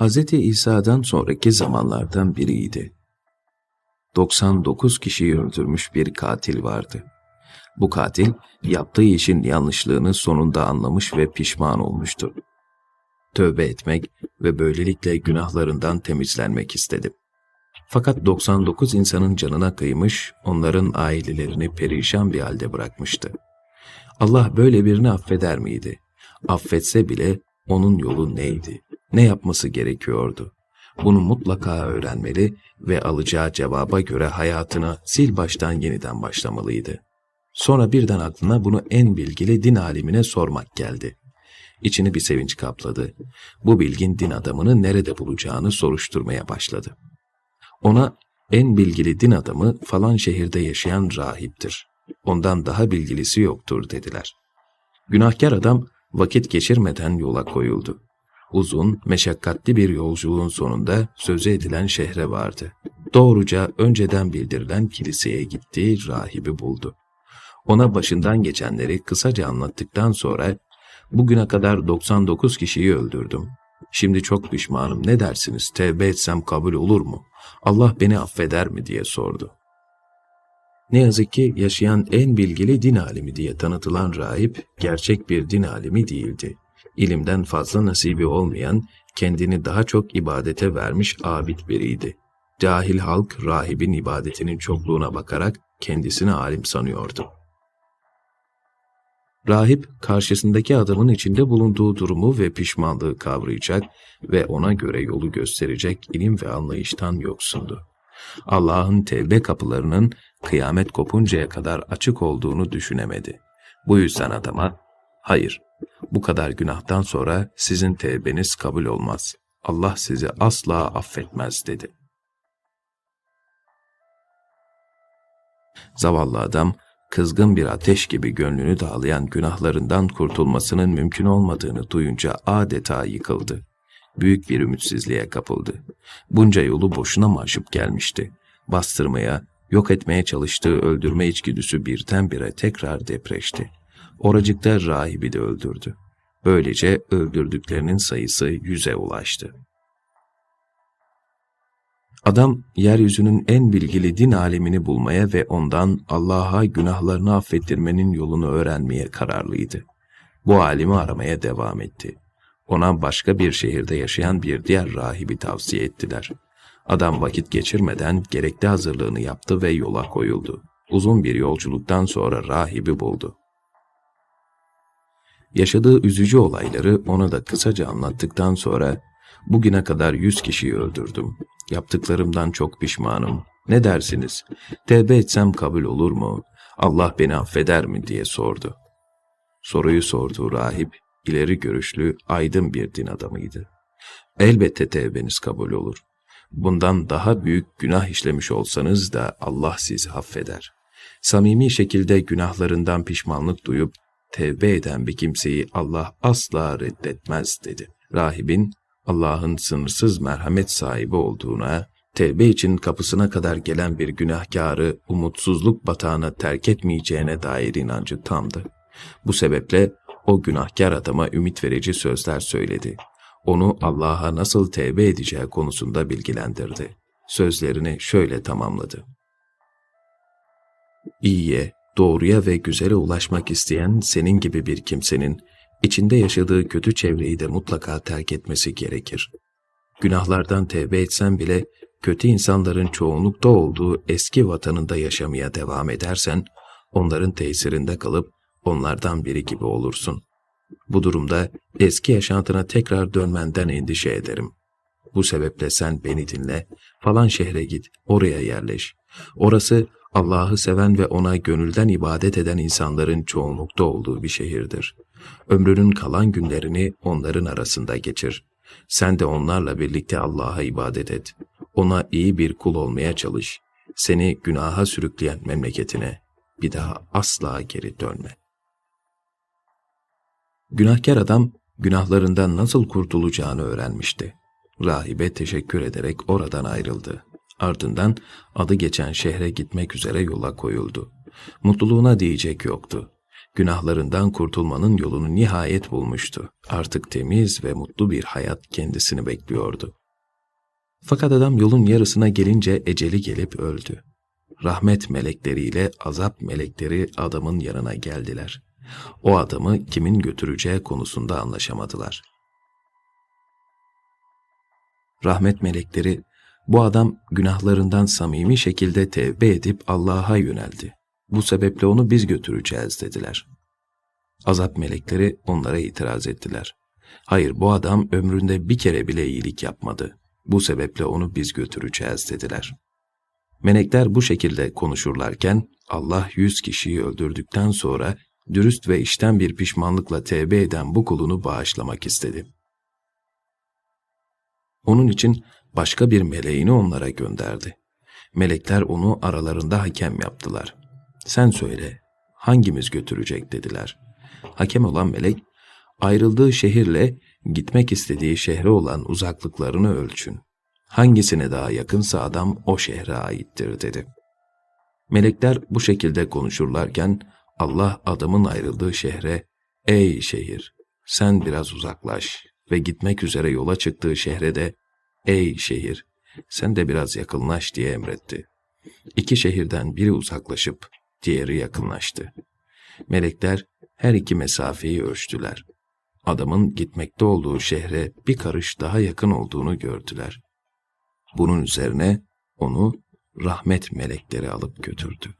Hz. İsa'dan sonraki zamanlardan biriydi. 99 kişiyi öldürmüş bir katil vardı. Bu katil yaptığı işin yanlışlığını sonunda anlamış ve pişman olmuştu. Tövbe etmek ve böylelikle günahlarından temizlenmek istedi. Fakat 99 insanın canına kıymış, onların ailelerini perişan bir halde bırakmıştı. Allah böyle birini affeder miydi? Affetse bile onun yolu neydi? Ne yapması gerekiyordu? Bunu mutlaka öğrenmeli ve alacağı cevaba göre hayatını sil baştan yeniden başlamalıydı. Sonra birden aklına bunu en bilgili din alimine sormak geldi. İçini bir sevinç kapladı. Bu bilgin din adamını nerede bulacağını soruşturmaya başladı. Ona en bilgili din adamı falan şehirde yaşayan rahiptir. Ondan daha bilgilisi yoktur dediler. Günahkar adam vakit geçirmeden yola koyuldu. Uzun, meşakkatli bir yolculuğun sonunda sözü edilen şehre vardı. Doğruca önceden bildirilen kiliseye gitti, rahibi buldu. Ona başından geçenleri kısaca anlattıktan sonra bugüne kadar 99 kişiyi öldürdüm. Şimdi çok pişmanım ne dersiniz tevbe etsem kabul olur mu? Allah beni affeder mi diye sordu. Ne yazık ki yaşayan en bilgili din alimi diye tanıtılan rahip gerçek bir din alimi değildi. İlimden fazla nasibi olmayan, kendini daha çok ibadete vermiş abid biriydi. Cahil halk rahibin ibadetinin çokluğuna bakarak kendisini alim sanıyordu. Rahip karşısındaki adamın içinde bulunduğu durumu ve pişmanlığı kavrayacak ve ona göre yolu gösterecek ilim ve anlayıştan yoksundu. Allah'ın tevbe kapılarının kıyamet kopuncaya kadar açık olduğunu düşünemedi. Bu yüzden adama, hayır, bu kadar günahtan sonra sizin tevbeniz kabul olmaz. Allah sizi asla affetmez dedi. Zavallı adam, kızgın bir ateş gibi gönlünü dağlayan günahlarından kurtulmasının mümkün olmadığını duyunca adeta yıkıldı. Büyük bir ümitsizliğe kapıldı. Bunca yolu boşuna mı aşıp gelmişti? Bastırmaya, yok etmeye çalıştığı öldürme içgüdüsü birdenbire tekrar depreşti. Oracıkta rahibi de öldürdü. Böylece öldürdüklerinin sayısı yüze ulaştı. Adam, yeryüzünün en bilgili din alemini bulmaya ve ondan Allah'a günahlarını affettirmenin yolunu öğrenmeye kararlıydı. Bu alimi aramaya devam etti. Ona başka bir şehirde yaşayan bir diğer rahibi tavsiye ettiler. Adam vakit geçirmeden gerekli hazırlığını yaptı ve yola koyuldu. Uzun bir yolculuktan sonra rahibi buldu. Yaşadığı üzücü olayları ona da kısaca anlattıktan sonra Bugüne kadar yüz kişiyi öldürdüm. Yaptıklarımdan çok pişmanım. Ne dersiniz? Tevbe etsem kabul olur mu? Allah beni affeder mi diye sordu. Soruyu sorduğu rahip, ileri görüşlü, aydın bir din adamıydı. Elbette tevbeniz kabul olur. Bundan daha büyük günah işlemiş olsanız da Allah sizi affeder. Samimi şekilde günahlarından pişmanlık duyup tevbe eden bir kimseyi Allah asla reddetmez dedi. Rahibin Allah'ın sınırsız merhamet sahibi olduğuna, tevbe için kapısına kadar gelen bir günahkarı umutsuzluk batağına terk etmeyeceğine dair inancı tamdı. Bu sebeple o günahkar adama ümit verici sözler söyledi. Onu Allah'a nasıl tevbe edeceği konusunda bilgilendirdi. Sözlerini şöyle tamamladı. İyiye, doğruya ve güzele ulaşmak isteyen senin gibi bir kimsenin içinde yaşadığı kötü çevreyi de mutlaka terk etmesi gerekir. Günahlardan tevbe etsen bile kötü insanların çoğunlukta olduğu eski vatanında yaşamaya devam edersen, onların tesirinde kalıp onlardan biri gibi olursun. Bu durumda eski yaşantına tekrar dönmenden endişe ederim. Bu sebeple sen beni dinle, falan şehre git, oraya yerleş. Orası Allah'ı seven ve ona gönülden ibadet eden insanların çoğunlukta olduğu bir şehirdir. Ömrünün kalan günlerini onların arasında geçir. Sen de onlarla birlikte Allah'a ibadet et. Ona iyi bir kul olmaya çalış. Seni günaha sürükleyen memleketine bir daha asla geri dönme. Günahkar adam günahlarından nasıl kurtulacağını öğrenmişti. Rahibe teşekkür ederek oradan ayrıldı. Ardından adı geçen şehre gitmek üzere yola koyuldu. Mutluluğuna diyecek yoktu. günahlarından kurtulmanın yolunu nihayet bulmuştu. Artık temiz ve mutlu bir hayat kendisini bekliyordu. Fakat adam yolun yarısına gelince eceli gelip öldü. Rahmet melekleriyle azap melekleri adamın yanına geldiler. O adamı kimin götüreceği konusunda anlaşamadılar. Rahmet melekleri, bu adam günahlarından samimi şekilde tevbe edip Allah'a yöneldi. Bu sebeple onu biz götüreceğiz dediler. Azap melekleri onlara itiraz ettiler. Hayır bu adam ömründe bir kere bile iyilik yapmadı. Bu sebeple onu biz götüreceğiz dediler. Melekler bu şekilde konuşurlarken Allah yüz kişiyi öldürdükten sonra dürüst ve işten bir pişmanlıkla tevbe eden bu kulunu bağışlamak istedi. Onun için başka bir meleğini onlara gönderdi. Melekler onu aralarında hakem yaptılar. Sen söyle, hangimiz götürecek dediler. Hakem olan melek, ayrıldığı şehirle gitmek istediği şehre olan uzaklıklarını ölçün. Hangisine daha yakınsa adam o şehre aittir dedi. Melekler bu şekilde konuşurlarken Allah adamın ayrıldığı şehre, ey şehir, sen biraz uzaklaş ve gitmek üzere yola çıktığı şehre de, ey şehir, sen de biraz yakınlaş diye emretti. İki şehirden biri uzaklaşıp diğeri yakınlaştı. Melekler her iki mesafeyi ölçtüler. Adamın gitmekte olduğu şehre bir karış daha yakın olduğunu gördüler. Bunun üzerine onu rahmet melekleri alıp götürdü.